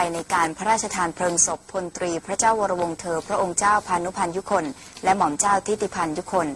ไปในการพระราชทานเพลิงศพพลตรี พระเจ้าวรวงเธอ พระองค์เจ้าพานุพันยุคน และหม่อมเจ้าทิติพันยุคน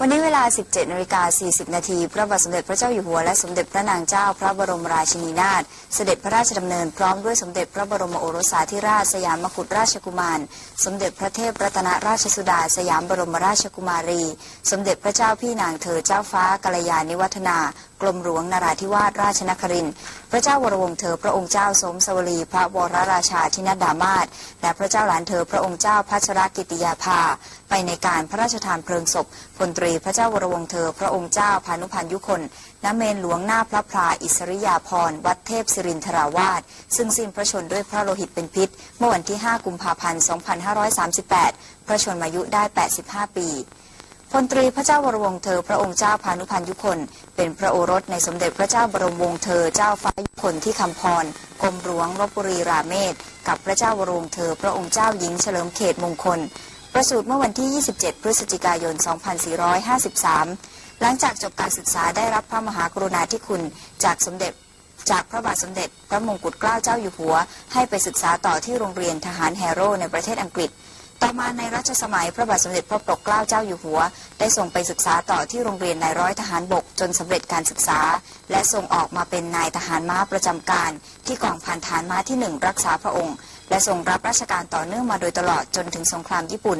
วันนี้เวลา 17นาฬิกา40 นาทีพระบาทสมเด็จพระเจ้าอยู่หัวและสมเด็จพระนางเจ้าพระบรมราชินีนาถเสด็จพระราชดำเนินพร้อมด้วยสมเด็จพระบรมโอรสาธิราชสยามมกุฎราชกุมาร สมเด็จพระเทพรัตนราชสุดาสยามบรมราชกุมารี สมเด็จพระเจ้าพี่นางเธอเจ้าฟ้ากัลยาณิวัฒนากรมหลวงนราธิวาสราชนครินทร์พระเจ้าวรวงเธอพระองค์เจ้าสมสวลีพระวรราชาธินดามาศและพระเจ้าหลานเธอพระองค์เจ้าพัชรกิติยาภา ไปในการพระราชทานเพลิงศพพลตรีพระเจ้าวรวงเธอ พระองค์เจ้าพานุพันธ์ยุคนณเมนหลวงหน้าพระพลาอิสริยาภรณ์วัดเทพศิรินทราวาสซึ่งสิ้นพระชนด้วยพระโลหิตเป็นพิษ เมื่อวันที่ 5 กุมภาพันธ์ 2538 พระชนมายุได้ 85 ปีพลตรีพระเจ้าวรวงเธอ พระองค์เจ้าพานุพันธ์ยุคนเป็นพระโอรสในสมเด็จพระเจ้าบรมวงศ์เธอเจ้าฟ้ายุคนที่คำพรกรมหลวงลบบุรีราเมศกับพระเจ้าวรวงเธอ พระองค์เจ้าหญิงเฉลิมเขตมงคล ประสูติเมื่อวันที่ 27 พฤศจิกายน 2453 หลังจากจบการศึกษาได้รับพระมหากรุณาธิคุณจากสมเด็จจากพระบาทสมเด็จ พระมงกุฎเกล้าเจ้าอยู่หัว ให้ไปศึกษาต่อที่โรงเรียนทหารแฮโร่ในประเทศอังกฤษ ต่อมาในรัชสมัยพระบาทสมเด็จพระปกเกล้าเจ้าอยู่หัว ได้ส่งไปศึกษาต่อที่โรงเรียนนายร้อยทหารบกจนสำเร็จการศึกษา และส่งออกมาเป็นนายทหารม้าประจำการ ที่กองพันฐานม้าที่หนึ่งรักษาพระองค์ และทรงรับราชการต่อเนื่องมาโดยตลอดจนถึงสงครามญี่ปุ่น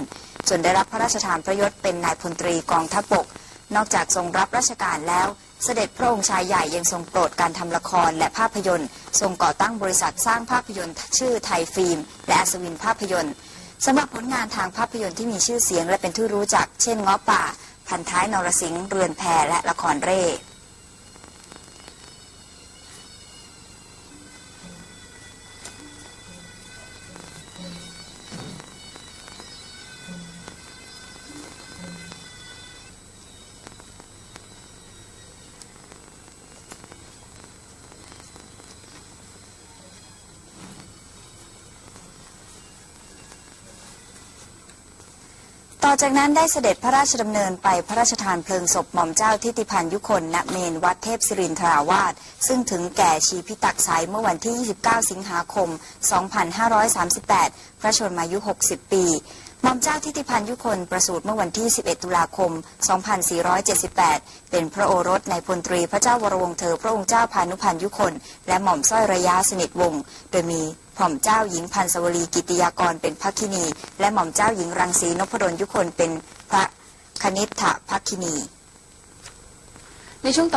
จนได้รับพระราชทานพระยศเป็นนายพลตรีกองทัพบก นอกจากทรงรับราชการแล้ว เสด็จพระองค์ชายใหญ่ยังทรงโปรดการทำละครและภาพยนตร์ ทรงก่อตั้งบริษัทสร้างภาพยนตร์ชื่อไทยฟิล์ม และอัศวินภาพยนตร์ สำหรับผลงานทางภาพยนตร์ที่มีชื่อเสียงและเป็นที่รู้จัก เช่นง้อป่า พันท้ายนรสิงห์เรือนแพและละครเร่ ต่อจากนั้นได้เสด็จพระราชดำเนินไปพระราชทานเพลิงศพหม่อมเจ้าทิติพันธ์ยุคนณเมนวัดเทพศิรินทราวาสซึ่งถึงแก่ชีพิตักษายเมื่อวันที่ 29 สิงหาคม 2538พระชนมายุ 60 ปีหม่อมเจ้าทิติพันธ์ยุคนประสูติเมื่อวันที่ 11 ตุลาคม 2478 เป็นพระโอรสในพลตรีพระเจ้าวรวงเธอพระองค์เจ้าพานุพันธ์ยุคน และหม่อมสร้อยระยะสนิทวงศ์โดยมีหม่อมเจ้าหญิงพันสวลีกิติยากรเป็นพักคินี และหม่อมเจ้าหญิงรังสีนพดลยุคนเป็นพระคณิษฐพักคินี ในช่วงต่อ